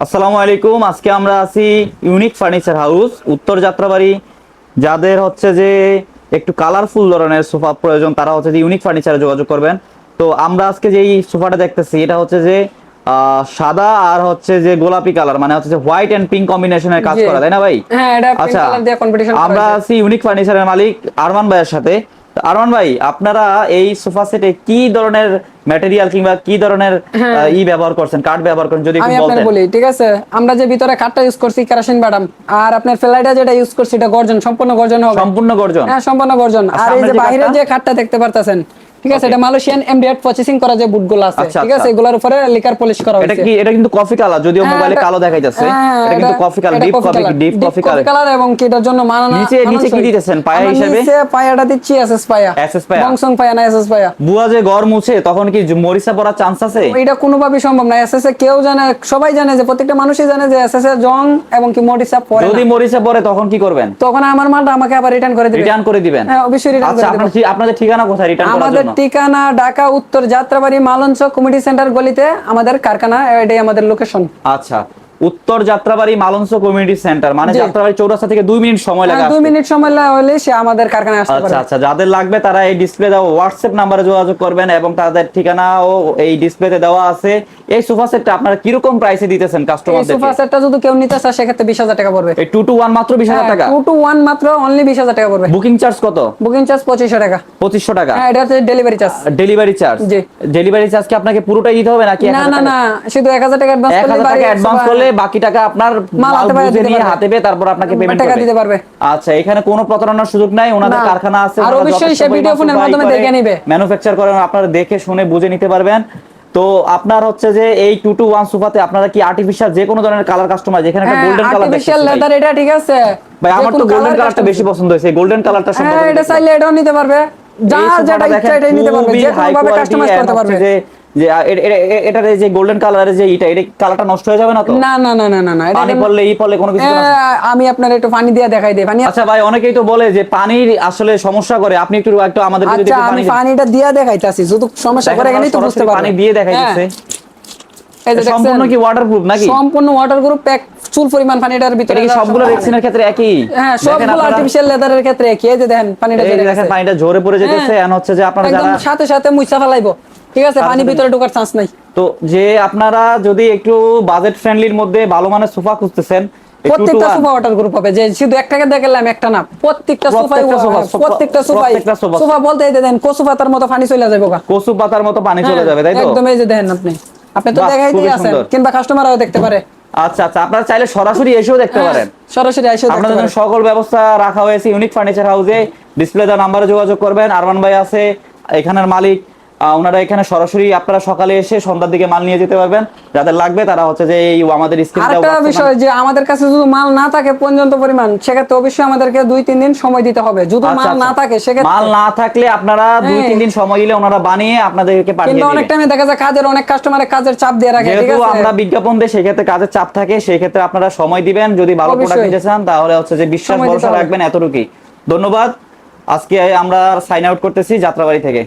আসসালামু আলাইকুম। আজকে আমরা আছি ইউনিক ফার্নিচার হাউস উত্তর যাত্রাবাড়ি। যাদের হচ্ছে যে একটু কালারফুল ধরনের সোফা প্রয়োজন তারা হচ্ছে যে ইউনিক ফার্নিচারে যোগাযোগ করবেন। তো আমরা আজকে যেই সোফাটা দেখতেছি এটা হচ্ছে যে আহ, সাদা আর হচ্ছে যে গোলাপি কালার মানে হচ্ছে যে হোয়াইট এন্ড পিঙ্ক কম্বিনেশনের কাজ করা তাই না ভাই? হ্যাঁ, এটা আচ্ছা আমরা। আছি ইউনিক ফার্নিচারের মালিক আরমান ভাইয়ের সাথে। আরমান ভাই আপনারা এই সোফা সেটে কি ধরনের ম্যাটেরিয়াল কিংবা কি ধরনের ই ব্যবহার করছেন কাঠ ব্যবহার করেন যদি একটু হ্যাঁ। বলতেন। বলি ঠিক আছে? আমরা যে ভিতরে কাঠটা ইউজ করছি কেরাসিন বাদাম আর আপনার ফ্লাইটা যেটা ইউজ করছি এটা গর্জন সম্পূর্ণ গর্জন হবে। সম্পূর্ণ গর্জন? হ্যাঁ সম্পূর্ণ গর্জন। আর আর এই যে বাইরে যে কাঠটা দেখতে পারতেছেন ঠিক আছে এটা মালয়েশিয়ান এমডিএড প্রসেসিং করা যে বুটগুলো আছে আচ্ছা, ঠিক আছে আচ্ছা। এগুলোর উপরে লিকার পলিশ করা হয়েছে। এটা কি এটা কিন্তু কফি কালার যদিও হ্যাঁ, মোবাইলে কালো দেখাইতেছে। হ্যাঁ, এটা কিন্তু coffee colour deep coffee deep coffee coffee colour এবং কি এটার জন্য মানানা নিচে- নিচে কি দিতেছেন? পায়া হিসেবে? নিচে পায়াটা দিচ্ছি এসএস পায়া। SS পায়া? বংসং পায়া না এসএস পায়া। বুয়া যে ঘর মুছে তখন কি মরিচা পড়ার চান্স আছে? এটা কোনোভাবেই সম্ভব না। এসএস এ কেউ জানে সবাই জানে যে প্রত্যেকটা মানুষই জানে যে এসএস এর জং এবং কি মরিচা পড়ে যদি না। মরিচা পড়ে তখন কি করবেন? তখন আমার মালটা আমাকে আবার রিটার্ন করে দিবে। রিটার্ন করে দিবেন? হ্যাঁ, অবশ্যই return আচ্ছা করে আপনার দেব। ঠি- আপনাদের ঠিকানা কোথায় রিটার্ন করার জন্য? ঠিকানা ঢাকা উত্তর যাত্রাবাড়ি মালঞ্চ কমিটি সেন্টার গলিতে আমাদের কারখানা এটাই আমাদের লোকেশন আচ্ছা। উত্তর যাত্রাবাড়ি মালঞ্চ কমিউনিটি সেন্টার মানে যাত্রাবাড়ি চৌরাস্তা থেকে দুই মিনিট সময় লাগে হ্যাঁ, দুই মিনিট সময় লা- হলে সে আমাদের কারখানায় আসতে আচ্ছা পারে আচ্ছা যাদের লাগবে তারা এই ডিসপ্লে দেওয়া হোয়াটসঅ্যাপ নাম্বারে যোগাযোগ করবেন এবং তাদের ঠিকানাও এই ডিসপ্লেতে দেওয়া আছে। এই সোফা সেটটা আপনারা কীরকম প্রাইসে দিতেছেন এই কাস্টমারদের সোফা সেটটা যদি কেউ নিতে চায় সেক্ষেত্রে বিশ হাজার টাকা পড়বে। এই টু টু ওয়ান মাত্র বিশ হাজার টাকা? টু টু ওয়ান মাত্র অনলি বিশ হাজার টাকা পড়বে। বুকিং চার্জ কত? বুকিং চার্জ পঁচিশশো টাকা। পঁচিশশো টাকা? হ্যাঁ এটা হচ্ছে ডেলিভারি চার্জ ডেলিভারি চার্জ জি। ডেলিভারি চার্জ কি আপনাকে পুরোটাই দিতে হবে নাকি না না না শুধু এক হাজার টাকা অ্যাডভান্স করলে বাকি টাকা আপনার মাল বুঝে নিয়ে হাতে পেয়ে তারপর আপনাকে পেমেন্ট টাকা দিতে পারবে। আচ্ছা এখানে কোনো প্রতারণার সুযোগ নাই ওনাদের কারখানা আছে আর অবশ্যই সে ভিডিও ফোনের মাধ্যমে দেখে নিবে। ম্যানুফ্যাকচার করেন আপনারা দেখে শুনে বুঝে নিতে পারবেন। তো আপনার হচ্ছে যে এই টু টু ওয়ান সোফাতে আপনারা কি আর্টিফিশিয়াল যে কোনো ধরনের কালার কাস্টমার যেখানে একটা গোল্ডেন কালার আর্টিফিশিয়াল লেদার এটা ঠিক আছে। ভাই আমার তো গোল্ডেন কালারটা বেশি পছন্দ হয়েছে গোল্ডেন কালারটা হ্যাঁ সম্পর্কে এটা চাইলে এটাও নিতে পারবে। যা যেটা ইচ্ছা এটাই নিতে পারবে যে কোনো ভাবে কাস্টমাইজ করতে পারবে। যে এটার যে গোল্ডেন কালারের যে এটা এটা কালারটা নষ্ট হয়ে যাবে না তো? না না না না না পানি পড়লে ই পড়লে কোনো কিছু হ্যাঁ, আমি আপনার একটু পানি দিয়ে দেখাই দিই পানি আচ্ছা ভাই অনেকেই তো বলে যে পানির আসলে সমস্যা করে। আপনি একটু একটু আমাদের যদি আচ্ছা একটু পানি পানিটা দিয়ে দেখাইতাছি শুধু সমস্যা করে এখানেই তো বুঝতে পানি দিয়ে দেখাইতেছে এই সম্পূর্ণ? কি ওয়াটারপ্রুফ নাকি? সম্পূর্ণ প্যাক চুল পরিমাণ পানিটার ভিতরে কি সবগুলো সম্ভব। রেক্সিনের ক্ষেত্রে একই? হ্যাঁ সবগুলো আর্টিফিশিয়াল লেদারের ক্ষেত্রে একই। এই যে দেখেন পানিটা দেখেন পানিটা ঝরে পড়ে যেতেছে হ্যাঁ। এন্ড হচ্ছে যে আপনারা যারা সাথে সাথে মুইসা ফেলাইবো। ঠিক আছে পানি ভিতরে ঢোকার চান্স নাই। তো যে আপনারা যদি একটু বাজেট ফ্রেন্ডলির মধ্যে ভালো মানের সোফা খুঁজতেছেন প্রত্যেকটা সোফা ওয়াটার গ্রুপ হবে। যে শুধু একটাকে দেখালাম একটা না। প্রত্যেকটা সোফাই প্রত্যেকটা সোফা, সোফা- প্রত্যেকটা সোফাই। সোফা। বলতে দেন কোসু পাতার মতো পানি চলে যাবে গা। কচু পাতার মতো পানি চলে হ্যাঁ, যাবে তাই তো? একদম এই যে দেখেন আপনি। আপনি তো বাহ, দেখাইতেই আছেন কিংবা কাস্টমারও দেখতে পারে। আচ্ছা আচ্ছা আপনারা চাইলে সরাসরি এসেও দেখতে পারেন। হ্যাঁ, সরাসরি এসে দেখতে আপনাদের জন্য সকল ব্যবস্থা রাখা হয়েছে ইউনিক ফার্নিচার হাউসে ডিসপ্লে দেওয়া নাম্বারে যোগাযোগ করবেন। আরমান ভাই আছে এখানের মালিক। ওনারা এখানে সরাসরি আপনারা সকালে এসে সন্ধ্যার দিকে মাল নিয়ে যেতে পারবেন। যাদের লাগবে তারা হচ্ছে যে এই আমাদের আরেকটা বিষয় যে আমাদের কাছে যদি মাল না থাকে পর্যন্ত পরিমাণ সেক্ষেত্রে অবশ্যই আমাদেরকে দুই তিন দিন সময় দিতে হবে। যদি আচ্ছা, মাল না থাকে সেক্ষেত্রে মাল না থাকলে আপনারা দুই হ্যাঁ। তিন দিন সময় দিলে ওনারা বানিয়ে আপনাদেরকে পাঠিয়ে কিন্তু অনেক টাইমে দেখা যায় কাজের অনেক কাস্টমারের কাজের চাপ দিয়ে রাখে ঠিক আছে? আমরা বিজ্ঞাপন দিই সেক্ষেত্রে কাজের চাপ থাকে সেই ক্ষেত্রে আপনারা সময় দিবেন। যদি ভালো প্রোডাক্ট নিতে চান তাহলে হচ্ছে যে বিশ্বাস ভরসা রাখবেন এতটুকুই। ধন্যবাদ। আজকে আমরা সাইন আউট করতেছি যাত্রাবাড়ি থেকে।